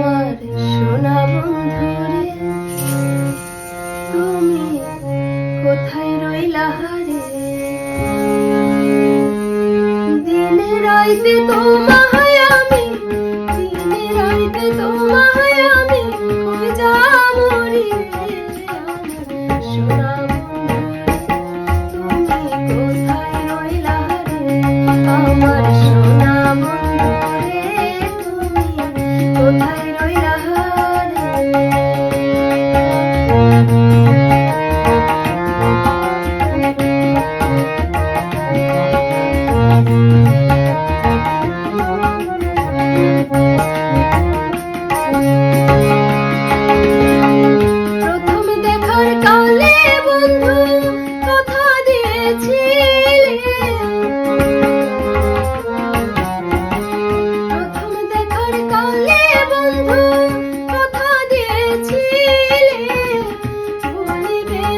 আমার সোনা বন্ধুরে তুমি কোথায় রইলা হারে? দিন রাইতে তোমার